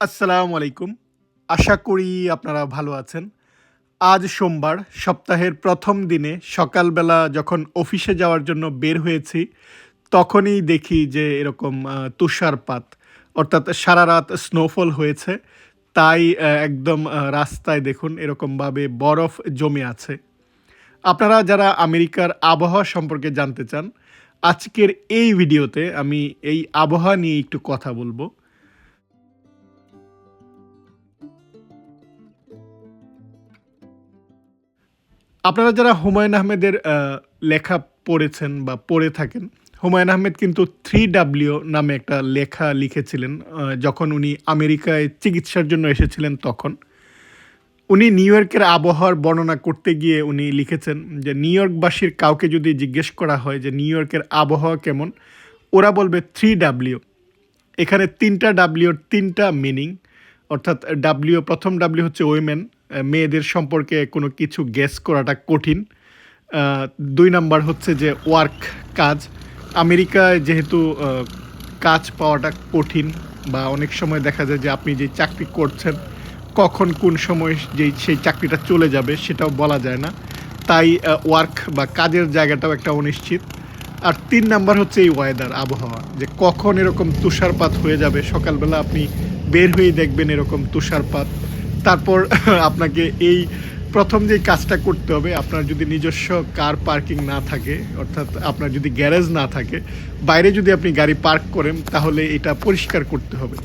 আসসালামু আলাইকুম। আশা করি আপনারা ভালো আছেন। আজ সোমবার, সপ্তাহের প্রথম দিনে সকালবেলা যখন অফিসে যাওয়ার জন্য বের হয়েছি, তখনই দেখি যে এরকম তুষারপাত, অর্থাৎ সারা রাত স্নোফল হয়েছে। তাই একদম রাস্তায় দেখুন এরকমভাবে বরফ জমে আছে। আপনারা যারা আমেরিকার আবহাওয়া সম্পর্কে জানতে চান, আজকের এই ভিডিওতে আমি এই আবহাওয়া নিয়ে একটু কথা বলব। আপনারা যারা হুমায়ুন আহমেদের লেখা পড়েছেন বা পড়ে থাকেন, হুমায়ুন আহমেদ কিন্তু থ্রি ডাব্লিউ নামে একটা লেখা লিখেছিলেন যখন উনি আমেরিকায় চিকিৎসার জন্য এসেছিলেন তখন। উনি নিউ ইয়র্কের আবহাওয়ার বর্ণনা করতে গিয়ে উনি লিখেছেন যে, নিউ ইয়র্কবাসীর কাউকে যদি জিজ্ঞেস করা হয় যে, নিউ ইয়র্কের আবহাওয়া কেমন? ওরা বলবে, থ্রি ডাব্লিউ। এখানে তিনটা ডাব্লিউর তিনটা মিনিং, অর্থাৎ ডাব্লিউ, প্রথম ডাব্লিউ হচ্ছে ওয়েমেন মেয়েদের সম্পর্কে কোনো কিছু গেস করাটা কঠিন। দুই নাম্বার হচ্ছে যে ওয়ার্ক কাজ। আমেরিকায় যেহেতু কাজ পাওয়াটা কঠিন বা অনেক সময় দেখা যায় যে আপনি যে চাকরি করছেন, কখন কোন সময় যেই, সেই চাকরিটা চলে যাবে সেটাও বলা যায় না। তাই ওয়ার্ক বা কাজের জায়গাটাও একটা অনিশ্চিত। আর তিন নাম্বার হচ্ছে এই ওয়েদার আবহাওয়া। যে কখন এরকম তুষারপাত হয়ে যাবে, সকালবেলা আপনি বের হয়েই দেখবেন এরকম তুষারপাত। তারপর আপনাকে এই প্রথম যে কাজটা করতে হবে, আপনার যদি নিজস্ব কার পার্কিং না থাকে, অর্থাৎ আপনার যদি গ্যারেজ না থাকে, বাইরে যদি আপনি গাড়ি পার্ক করেন, তাহলে এটা পরিষ্কার করতে হবে।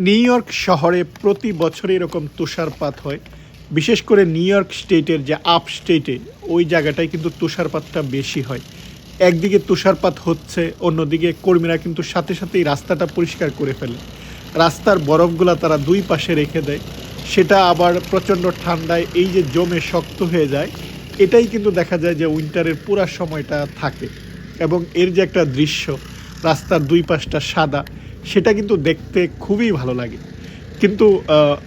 নিউ ইয়র্ক শহরে প্রতি বছর এরকম তুষারপাত হয়। বিশেষ করে নিউ ইয়র্ক স্টেটের যে আপ স্টেটে, ওই জায়গাটায় কিন্তু তুষারপাতটা বেশি হয়। একদিকে তুষারপাত হচ্ছে, অন্যদিকে কর্মীরা কিন্তু সাথে সাথেই রাস্তাটা পরিষ্কার করে ফেলে। রাস্তার বরফগুলা তারা দুই পাশে রেখে দেয়। সেটা আবার প্রচণ্ড ঠান্ডায় এই যে জমে শক্ত হয়ে যায়, এটাই কিন্তু দেখা যায় যে উইন্টারের পুরা সময়টা থাকে। এবং এর যে একটা দৃশ্য, রাস্তার দুই পাশটা সাদা সেটা কিন্তু দেখতে খুবই ভালো লাগে। কিন্তু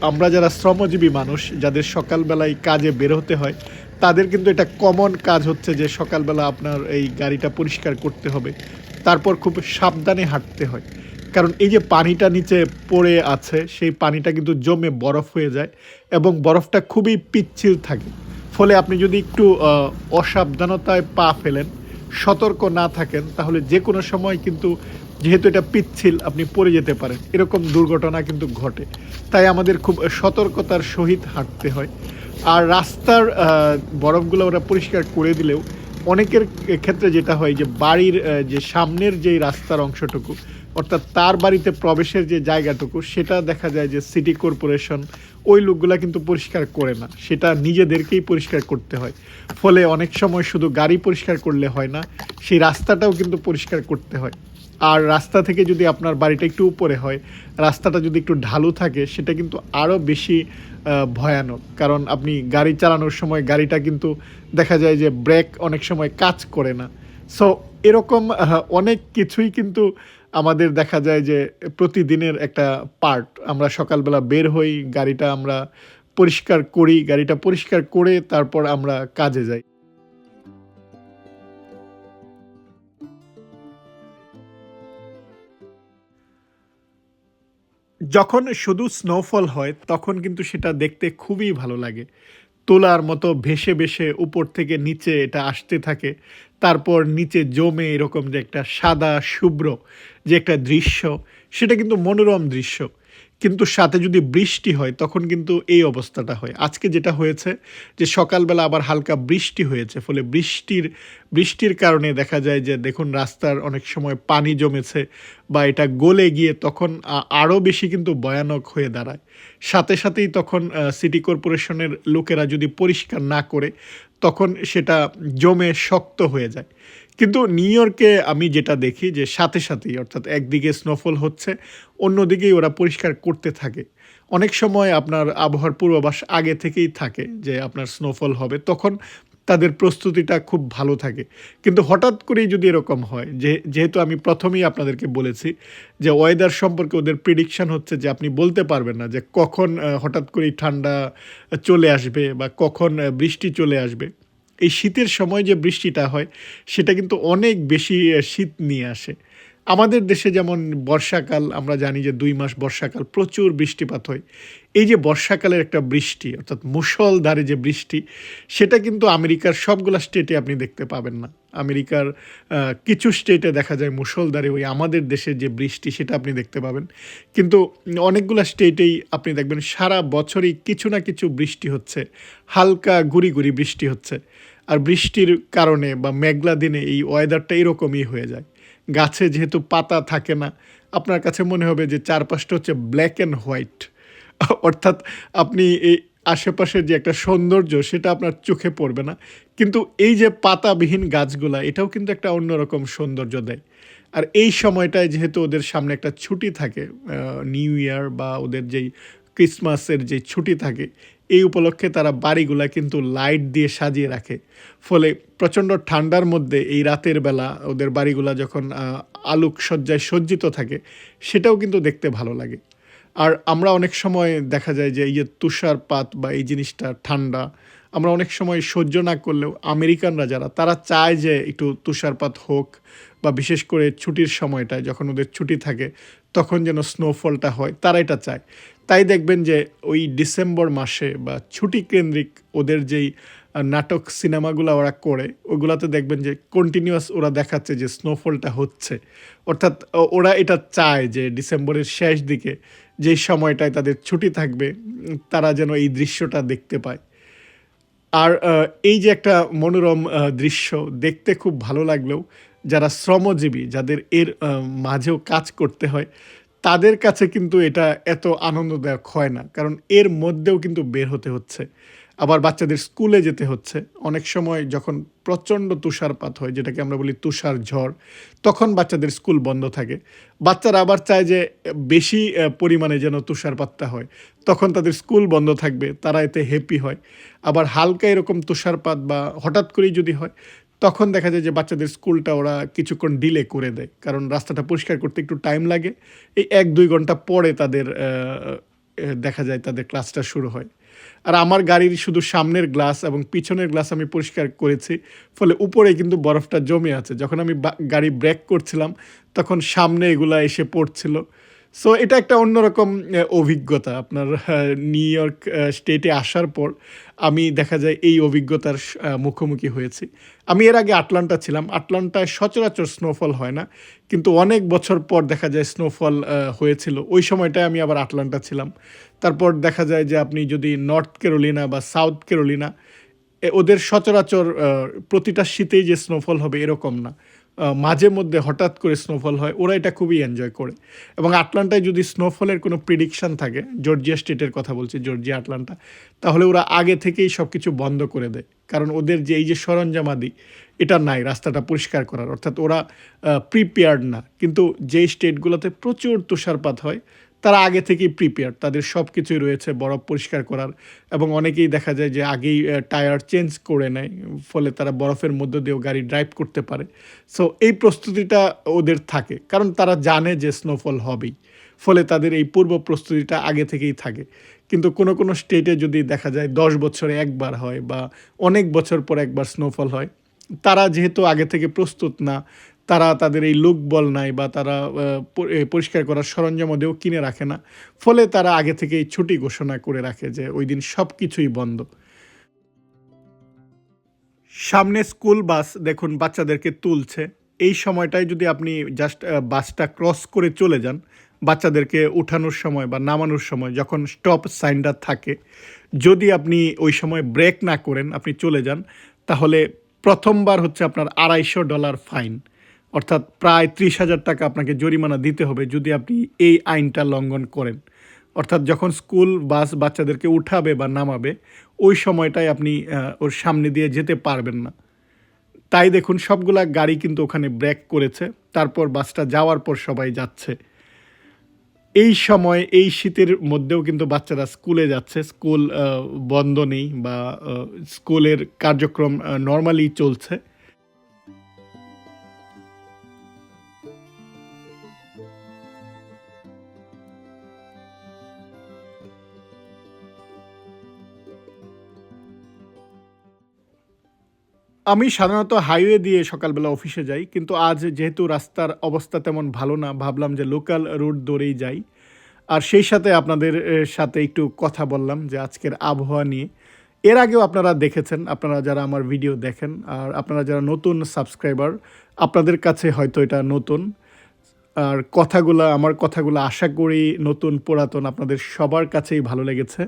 আমরা যারা শ্রমজীবী মানুষ, যাদের সকালবেলায় কাজে বের হতে হয়, তাদের কিন্তু এটা কমন কাজ হচ্ছে যে সকালবেলা আপনার এই গাড়িটা পরিষ্কার করতে হবে। তারপর খুব সাবধানে হাঁটতে হয়। কারণ এই যে পানিটা নিচে পড়ে আছে, সেই পানিটা কিন্তু জমে বরফ হয়ে যায় এবং বরফটা খুবই পিচ্ছিল থাকে। ফলে আপনি যদি একটু অসাবধানতায় পা ফেলেন, সতর্ক না থাকেন, তাহলে যে কোনো সময় কিন্তু যেহেতু এটা পিচ্ছিল, আপনি পড়ে যেতে পারেন। এরকম দুর্ঘটনা কিন্তু ঘটে। তাই আমাদের খুব সতর্কতার সহিত হাঁটতে হয়। আর রাস্তার বরফগুলো ওরা পরিষ্কার করে দিলেও অনেকের ক্ষেত্রে যেটা হয় যে, বাড়ির যে সামনের যে রাস্তার অংশটুকু, অর্থাৎ তার বাড়িতে প্রবেশের যে জায়গাটুকু, সেটা দেখা যায় যে সিটি কর্পোরেশন ওই লোকগুলা কিন্তু পরিষ্কার করে না। সেটা নিজেদেরকেই পরিষ্কার করতে হয়। ফলে অনেক সময় শুধু গাড়ি পরিষ্কার করলে হয় না, সেই রাস্তাটাও কিন্তু পরিষ্কার করতে হয়। আর রাস্তা থেকে যদি আপনার বাড়িটা একটু উপরে হয়, রাস্তাটা যদি একটু ঢালু থাকে, সেটা কিন্তু আরও বেশি ভয়ানক। কারণ আপনি গাড়ি চালানোর সময় গাড়িটা কিন্তু দেখা যায় যে ব্রেক অনেক সময় কাজ করে না। সো এরকম অনেক কিছুই কিন্তু আমাদের দেখা যায় যে প্রতিদিনের একটা পার্ট আমরা সকালবেলা বের হই, গাড়িটা আমরা পরিষ্কার করি, গাড়িটা পরিষ্কার করে তারপর আমরা কাজে যাই। যখন শুধু স্নোফল হয়, তখন কিন্তু সেটা দেখতে খুবই ভালো লাগে। তোলার মতো ভেসে ভেসে উপর থেকে নিচে এটা আসতে থাকে। তারপর নিচে জমে এরকম যে একটা সাদা, শুভ্র যে একটা দৃশ্য, সেটা কিন্তু মনোরম দৃশ্য। কিন্তু সাথে যদি বৃষ্টি হয়, তখন কিন্তু এই অবস্থাটা হয়। আজকে যেটা হয়েছে যে সকালবেলা আবার হালকা বৃষ্টি হয়েছে, ফলে বৃষ্টির বৃষ্টির কারণে দেখা যায় যে দেখুন রাস্তার অনেক সময় পানি জমেছে বা এটা গলে গিয়ে তখন আরও বেশি কিন্তু ভয়ানক হয়ে দাঁড়ায়। সাথে সাথেই তখন সিটি কর্পোরেশনের লোকেরা যদি পরিষ্কার না করে, তখন সেটা জমে শক্ত হয়ে যায়। কিন্তু নিউ ইয়র্কে আমি যেটা দেখি যে সাথে সাথেই, অর্থাৎ একদিকে স্নোফল হচ্ছে, অন্যদিকেই ওরা পরিষ্কার করতে থাকে। অনেক সময় আপনার আবহাওয়ার পূর্বাভাস আগে থেকেই থাকে যে আপনার স্নোফল হবে, তখন তাদের প্রস্তুতিটা খুব ভালো থাকে। কিন্তু হঠাৎ করেই যদি এরকম হয়, যে, যেহেতু আমি প্রথমেই আপনাদেরকে বলেছি যে ওয়েদার সম্পর্কে ওদের প্রিডিকশন হচ্ছে যে আপনি বলতে পারবেন না যে কখন হঠাৎ করেই ঠান্ডা চলে আসবে বা কখন বৃষ্টি চলে আসবে। এই শীতের সময় যে বৃষ্টিটা হয়, সেটা কিন্তু অনেক বেশি শীত নিয়ে আসে। আমাদের দেশে যেমন বর্ষাকাল, আমরা জানি যে দুই মাস বর্ষাকাল প্রচুর বৃষ্টিপাত হয়। এই যে বর্ষাকালের একটা বৃষ্টি, অর্থাৎ মুষলধারে যে বৃষ্টি, সেটা কিন্তু আমেরিকার সবগুলা স্টেটে আপনি দেখতে পাবেন না। আমেরিকার কিছু স্টেটে দেখা যায় মুষলধারে ওই আমাদের দেশের যে বৃষ্টি, সেটা আপনি দেখতে পাবেন। কিন্তু অনেকগুলা স্টেটেই আপনি দেখবেন সারা বছরই কিছু না কিছু বৃষ্টি হচ্ছে, হালকা গুড়ি গুড়ি বৃষ্টি হচ্ছে। আর বৃষ্টির কারণে বা মেঘলা দিনে এই ওয়েদারটা এরকমই হয়ে যায়। গাছে যেহেতু পাতা থাকে না, আপনার কাছে মনে হবে যে চারপাশটা হচ্ছে ব্ল্যাক অ্যান্ড হোয়াইট অর্থাৎ আপনি এই আশেপাশের যে একটা সৌন্দর্য, সেটা আপনার চোখে পড়বে না। কিন্তু এই যে পাতাবিহীন গাছগুলা, এটাও কিন্তু একটা অন্যরকম সৌন্দর্য দেয়। আর এই সময়টায় যেহেতু ওদের সামনে একটা ছুটি থাকে নিউ ইয়ার বা ওদের যেই ক্রিসমাসের যে ছুটি থাকে, এই উপলক্ষে তারা বাড়িগুলা কিন্তু লাইট দিয়ে সাজিয়ে রাখে। ফলে প্রচণ্ড ঠান্ডার মধ্যে এই রাতের বেলা ওদের বাড়িগুলা যখন আলোকসজ্জায় আলোক সজ্জায় সজ্জিত থাকে, সেটাও কিন্তু দেখতে ভালো লাগে। আর আমরা অনেক সময় দেখা যায় যে এই যে তুষারপাত বা এই জিনিসটা ঠান্ডা আমরা অনেক সময় সহ্য না করলেও আমেরিকানরা যারা, তারা চায় যে একটু তুষারপাত হোক বা বিশেষ করে ছুটির সময়টায় যখন ওদের ছুটি থাকে, তখন যেন স্নোফলটা হয়, তারা এটা চায়। তাই দেখবেন যে ওই ডিসেম্বর মাসে বা ছুটি কেন্দ্রিক ওদের যেই নাটক সিনেমাগুলো ওরা করে, ওগুলাতে দেখবেন যে কন্টিনিউয়াস ওরা দেখাচ্ছে যে স্নোফলটা হচ্ছে। অর্থাৎ ওরা এটা চায় যে ডিসেম্বরের শেষ দিকে যেই সময়টায় তাদের ছুটি থাকবে, তারা যেন এই দৃশ্যটা দেখতে পায়। আর এই যে একটা মনোরম দৃশ্য দেখতে খুব ভালো লাগলেও যারা শ্রমজীবী, যাদের এর মাঝেও কাজ করতে হয়, তাদের কাছে কিন্তু এটা এত আনন্দদায়ক হয় না। কারণ এর মধ্যেও কিন্তু বের হতে হচ্ছে। আবার বাচ্চাদের স্কুলে যেতে হচ্ছে। অনেক সময় যখন প্রচণ্ড তুষারপাত হয়, যেটাকে আমরা বলি তুষার ঝড়, তখন বাচ্চাদের স্কুল বন্ধ থাকে। বাচ্চারা আবার চায় যে বেশি পরিমাণে যেন তুষারপাতটা হয়। তখন তাদের স্কুল বন্ধ থাকবে, তারা এতে হ্যাপি হয়। আবার হালকা এরকম তুষারপাত বা হঠাৎ করেই যদি হয়, তখন দেখা যায় যে বাচ্চাদের স্কুলটা ওরা কিছুক্ষণ ডিলে করে দেয়। কারণ রাস্তাটা পরিষ্কার করতে একটু টাইম লাগে। এই এক দুই ঘণ্টা পরে তাদের দেখা যায় তাদের ক্লাসটা শুরু হয়। আর আমার গাড়ির শুধু সামনের গ্লাস এবং পিছনের গ্লাস আমি পরিষ্কার করেছি, ফলে উপরে কিন্তু বরফটা জমে আছে। যখন আমি গাড়ি ব্রেক করছিলাম, তখন সামনে এগুলা এসে পড়ছিল। সো এটা একটা অন্যরকম অভিজ্ঞতা। আপনার নিউ ইয়র্ক স্টেটে আসার পর আমি দেখা যায় এই অভিজ্ঞতার মুখোমুখি হয়েছি। আমি এর আগে আটলান্টা ছিলাম। আটলান্টায় সচরাচর স্নোফল হয় না। কিন্তু অনেক বছর পর দেখা যায় স্নোফল হয়েছিল। ওই সময়টায় আমি আবার আটলান্টা ছিলাম। তারপর দেখা যায় যে আপনি যদি নর্থ কেরোলিনা বা সাউথ কেরোলিনা ওদের সচরাচর প্রতিটা শীতেই যে স্নোফল হবে এরকম না। মাঝে মধ্যে হঠাৎ করে স্নোফল হয়, ওরা এটা খুবই এনজয় করে। এবং আটলান্টায় যদি স্নোফলের কোনো প্রিডিকশান থাকে জর্জিয়া স্টেটের কথা বলছি জর্জিয়া আটলান্টা, তাহলে ওরা আগে থেকেই সব কিছু বন্ধ করে দেয়। কারণ ওদের যে এই যে সরঞ্জামাদি, এটা নাই, রাস্তাটা পরিষ্কার করার। অর্থাৎ ওরা প্রিপেয়ার্ড না। কিন্তু যেই স্টেটগুলোতে প্রচুর তুষারপাত হয় তারা আগে থেকেই প্রিপেয়ার তাদের সব কিছুই রয়েছে, বরফ পরিষ্কার করার। এবং অনেকেই দেখা যায় যে আগেই টায়ার চেঞ্জ করে নেয়, ফলে তারা বরফের মধ্য দিয়েও গাড়ি ড্রাইভ করতে পারে। সো এই প্রস্তুতিটা ওদের থাকে, কারণ তারা জানে যে স্নোফল হবেই। ফলে তাদের এই পূর্ব প্রস্তুতিটা আগে থেকেই থাকে। কিন্তু কোনো কোনো স্টেটে যদি দেখা যায় দশ বছরে একবার হয় বা অনেক বছর পর একবার স্নোফল হয়, তারা যেহেতু আগে থেকে প্রস্তুত না তারা তাদের এই লুক বল নাই বা তারা পরিষ্কার করার সরঞ্জাম ওদেও কিনে রাখে না। ফলে তারা আগে থেকেই ছুটি ঘোষণা করে রাখে যে ওই দিন সব কিছুই বন্ধ। সামনে স্কুল বাস দেখুন বাচ্চাদেরকে তুলছে। এই সময়টায় যদি আপনি জাস্ট বাসটা ক্রস করে চলে যান, বাচ্চাদেরকে উঠানোর সময় বা নামানোর সময় যখন স্টপ সাইনটা থাকে, যদি আপনি ওই সময় ব্রেক না করেন, আপনি চলে যান, তাহলে প্রথমবার হচ্ছে আপনার আড়াইশো ডলার ফাইন অর্থাৎ প্রায় ত্রিশ হাজার টাকা আপনাকে জরিমানা দিতে হবে যদি আপনি এই আইনটা লঙ্ঘন করেন। অর্থাৎ যখন স্কুল, বাস বাচ্চাদেরকে উঠাবে বা নামাবে, ওই সময়টায় আপনি ওর সামনে দিয়ে যেতে পারবেন না। তাই দেখুন, সবগুলা গাড়ি কিন্তু ওখানে ব্রেক করেছে, তারপর বাসটা যাওয়ার পর সবাই যাচ্ছে। এই সময়, এই শীতের মধ্যেও কিন্তু বাচ্চারা স্কুলে যাচ্ছে। স্কুল বন্ধ নেই বা স্কুলের কার্যক্রম নর্মালি চলছে। আমি সাধারণত হাইওয়ে দিয়ে সকালবেলা অফিসে যাই, কিন্তু আজ যেহেতু রাস্তার অবস্থা তেমন ভালো না, ভাবলাম যে লোকাল রুট ধরেই যাই। আর সেই সাথে আপনাদের সাথে একটু কথা বললাম যে আজকের আবহাওয়া নিয়ে। এর আগেও আপনারা দেখেছেন, আপনারা যারা আমার ভিডিও দেখেন, আর আপনারা যারা নতুন সাবস্ক্রাইবার আপনাদের কাছে হয়তো এটা নতুন। আর কথাগুলো, আমার কথাগুলো আশা করি নতুন, পুরাতন, আপনাদের সবার কাছেই ভালো লেগেছে।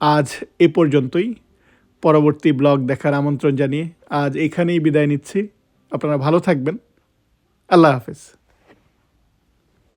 আজ এ পর্যন্তই। পরবর্তী ব্লগ দেখার আমন্ত্রণ জানিয়ে আজ এখানেই বিদায় নিচ্ছি। আপনারা ভালো থাকবেন। আল্লাহ হাফেজ।